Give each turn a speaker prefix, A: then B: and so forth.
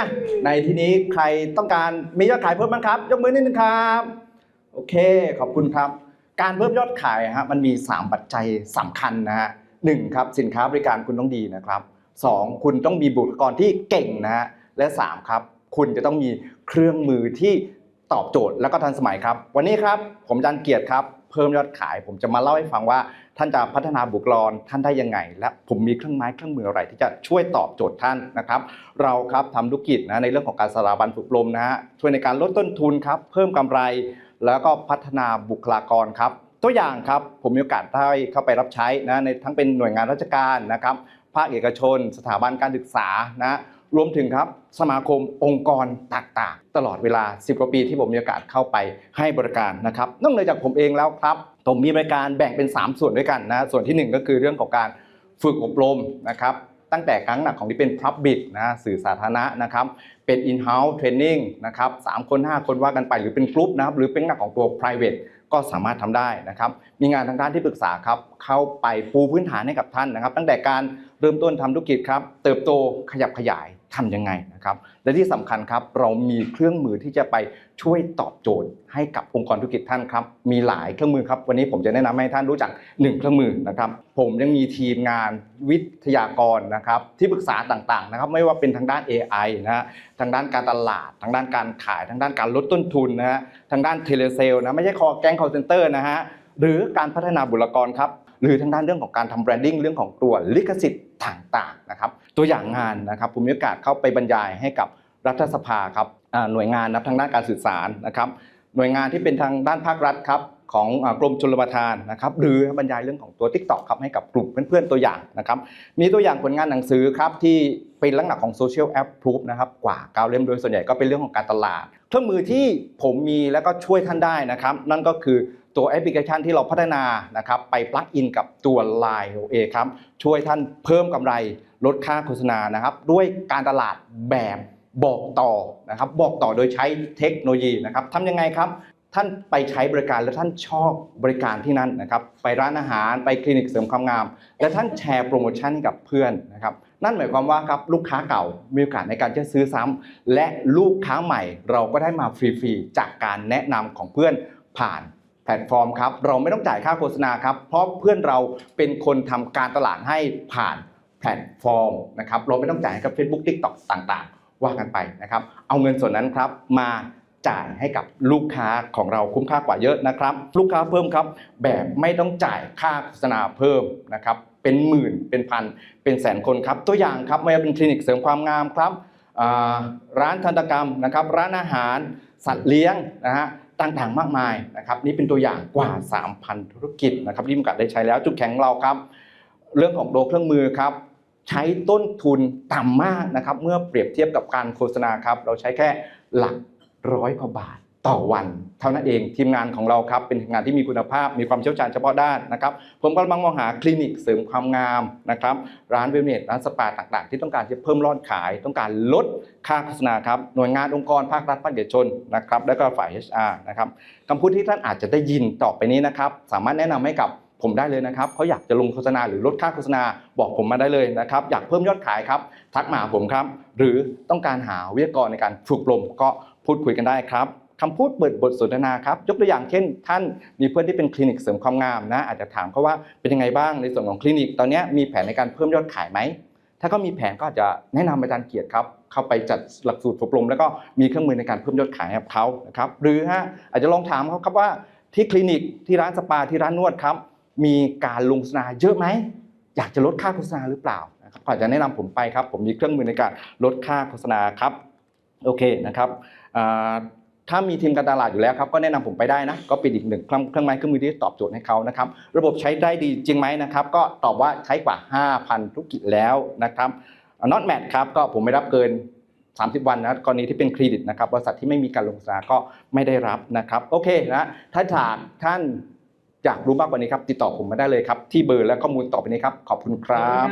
A: อะในที่นี้ใครต้องการมียอดขายเพิ่มบ้างครับ ยกมือนิดนึงครับ โอเค ขอบคุณครับ การเพิ่มยอดขายฮะมันมี 3 ปัจจัยสำคัญนะฮะหนึ่งครับสินค้าบริการคุณต้องดีนะครับสองคุณต้องมีบุคลากรที่เก่งนะฮะและสามครับ คุณจะต้องมีเครื่องมือที่ตอบโจทย์แล้วก็ทันสมัยครับ วันนี้ครับ ผมจันเกียรติครับ เพิ่มยอดขาย ผมจะมาเล่าให้ฟังว่า ท่านจะพัฒนาบุคลากรท่านได้ยังไง และผมมีเครื่องไม้เครื่องมืออะไรที่จะช่วยตอบโจทย์ท่านนะครับ เราครับทำธุรกิจนะในเรื่องของการสถาบันฝึกอบรมนะฮะช่วยในการลดต้นทุนครับเพิ่มกำไร แล้วก็พัฒนาบุคลากรครับตัวอย่างครับผมมีโอกาสได้เข้าไปรับใช้นะในทั้งเป็นหน่วยงานราชการนะครับภาคเอกชน สถาบันการศึกษานะ รวมถึงครับสมาคมองค์กรต่างๆ ตลอดเวลา 10 กว่าปีที่ผมมีโอกาสเข้าไปให้บริการนะครับนอกเหนือจากผมเองแล้วครับ ผมมีบริการแบ่งเป็น 3 ส่วนด้วยกันนะส่วนทีหนึ่1 ก็คือเรื่องของการฝึกอบรมนะครับตั้งแต่ครั้งหนักของที่เป็น Public นะสื่อสาธารณะนะครับเป็น in-house training นะครับสามคน 5 คนว่ากันไปหรือเป็นกลุ่มนะครับหรือเป็นหนักของตัว private ก็สามารถทำได้นะครับมีงานทางด้านที่ปรึกษาครับ เข้าไปปูพื้นฐานให้กับท่านนะครับ ตั้งแต่การเริ่มต้นทำธุรกิจครับ เติบโตขยับขยายทำยังไงนะครับ และที่สำคัญครับเรามีเครื่องมือที่จะไปช่วยตอบโจทย์ให้กับองค์กรธุรกิจท่านครับ มีหลายเครื่องมือครับ วันนี้ผมจะแนะนำให้ท่านรู้จักหนึ่งเครื่องมือนะครับ ผมยังมีทีมงานวิทยากรนะครับที่ปรึกษาต่างๆนะครับ ไม่ว่าเป็นทางด้าน AI นะฮะทางด้านการตลาด ทางด้านการขาย ทางด้านการลดต้นทุนนะฮะทางด้านเทเลเซลนะไม่ใช่คอแก๊ง call center นะฮะหรือการพัฒนาบุคลากรครับ หรือทางด้านเรื่องของการทำแบรนดิ้งเรื่องของตัวลิขสิทธิ์ต่างๆนะครับตัวอย่างงานนะครับผมมีโอกาสเข้าไปบรรยายให้กับรัฐสภาครับหน่วยงานนับทางด้านการสื่อสารนะครับหน่วยงานที่เป็นทางด้านภาครัฐครับ ของกรมชลประทานนะครับหรือบรรยายเรื่องของตัว t ิ k t o k ครับให้กับกลุ่มเพื่อนๆตัวอย่างนะครับมีตัวอย่างผลงานหนังสือครับที่เป็นลักษณะของโซเชียลแอปพรูฟนะครับกว่าเก้าเล่มโดยส่วนใหญ่ก็เป็นเรื่องของการตลาด เครื่องมือที่ผมมีแล้วก็ช่วยท่านได้นะครับ นั่นก็คือตัวแอปพลิเคชันที่เราพัฒนานะครับไปปลักอินกับตัว Line OA ครับช่วยท่านเพิ่มกำไรลดค่าโฆษณานะครับด้วยการตลาดแบบบอกต่อนะครับบอกต่อโดยใช้เทคโนโลยีนะครับทำยังไงครับ ท่านไปใช้บริการแล้วท่านชอบบริการที่นั่นนะครับ ไปร้านอาหารไปคลินิกเสริมความงาม และท่านแชร์โปรโมชั่นให้กับเพื่อนนะครับ นั่นหมายความว่าครับลูกค้าเก่ามีโอกาสในการจะซื้อซ้ำและลูกค้าใหม่เราก็ได้มาฟรีๆจากการแนะนำของเพื่อนผ่านแพลตฟอร์มครับเราไม่ต้องจ่ายค่าโฆษณาครับเพราะเพื่อนเราเป็นคนทำการตลาดให้ผ่านแพลตฟอร์มนะครับเราไม่ต้องจ่ายให้กับ Facebook TikTok ต่างๆ ว่ากันไปนะครับ เอาเงินส่วนนั้นครับมา จ่ายให้กับลูกค้าของเราคุ้มค่ากว่าเยอะนะครับ ลูกค้าเพิ่มครับ แบบไม่ต้องจ่ายค่าโฆษณาเพิ่มนะครับเป็นหมื่นเป็นพันเป็นแสนคนครับ ตัวอย่างครับไม่ว่าเป็นคลินิกเสริมความงามครับร้านทันตกรรมนะครับ ร้านอาหาร สัตว์เลี้ยงนะฮะต่างๆมากมายนะครับ นี่เป็นตัวอย่างกว่า 3,000 ธุรกิจนะครับที่มีโอกาสได้ใช้แล้วจุดแข็งเราครับ เรื่องของตัวเครื่องมือครับใช้ต้นทุนต่ำมากนะครับ เมื่อเปรียบเทียบกับการโฆษณาครับ เราใช้แค่หลัก ร้อยกว่าบาทต่อวัน เท่านั้นเองทีมงานของเราครับเป็นทีมงานที่มีคุณภาพมีความเชี่ยวชาญเฉพาะด้านนะครับผมกำลังมองหาคลินิกเสริมความงามนะครับร้านเวลเนสร้านสปาต่างๆ ที่ต้องการจะเพิ่มยอดขาย ต้องการลดค่าโฆษณาครับหน่วยงานองค์กรภาครัฐภาคเอกชนนะครับแล้วก็ฝ่าย HR นะครับคำพูดที่ท่านอาจจะได้ยินต่อไปนี้นะครับสามารถแนะนำให้กับผมได้เลยนะครับเขาอยากจะลงโฆษณาหรือลดค่าโฆษณาบอกผมมาได้เลยนะครับอยากเพิ่มยอดขายครับทักมาผมครับหรือต้องการหาวิทยากรในการฝึกอบรมก็ พูดคุยกันได้ครับคำพูดเปิดบทสนทนาครับยกตัวอย่างเช่น ท่านมีเพื่อนที่เป็นคลินิกเสริมความงามนะ อาจจะถามเขาว่าเป็นยังไงบ้างในส่วนของคลินิก ตอนนี้มีแผนในการเพิ่มยอดขายไหมถ้าเขามีแผนก็อาจจะแนะนำอาจารย์เกียรติครับเข้าไปจัดหลักสูตรฝึกอบรม แล้วก็มีเครื่องมือในการเพิ่มยอดขายให้เขานะครับหรือฮะอาจจะลองถามเขาครับว่าที่คลินิกที่ร้านสปาที่ร้านนวดครับ มีการลงโฆษณาเยอะไหมอยากจะลดค่าโฆษณาหรือเปล่านะครับก็อาจจะแนะนำผมไปครับ ผมมีเครื่องมือในการลดค่าโฆษณาครับ โอเคนะครับถ้ามีทีมการตลาดอยู่แล้วครับก็แนะนำผมไปได้นะก็เป็นอีกหนึ่งเครื่องเครื่องไม้เครื่องมือที่ตอบโจทย์ให้เขานะครับระบบใช้ได้ดีจริงไหมนะครับก็ตอบว่าใช้กว่า 5,000 ธุรกิจแล้วนะครับน็อตแมทครับก็ผมไม่รับเกิน 30 วันนะกรณีที่เป็นเครดิตนะครับบริษัทที่ไม่มีการลงโฆษณาก็ไม่ได้รับนะครับโอเคนะถ้าถามท่านอยากรู้มากกว่านี้ครับติดต่อผมมาได้เลยครับที่เบอร์และข้อมูลต่อไปนี้ครับขอบคุณครับ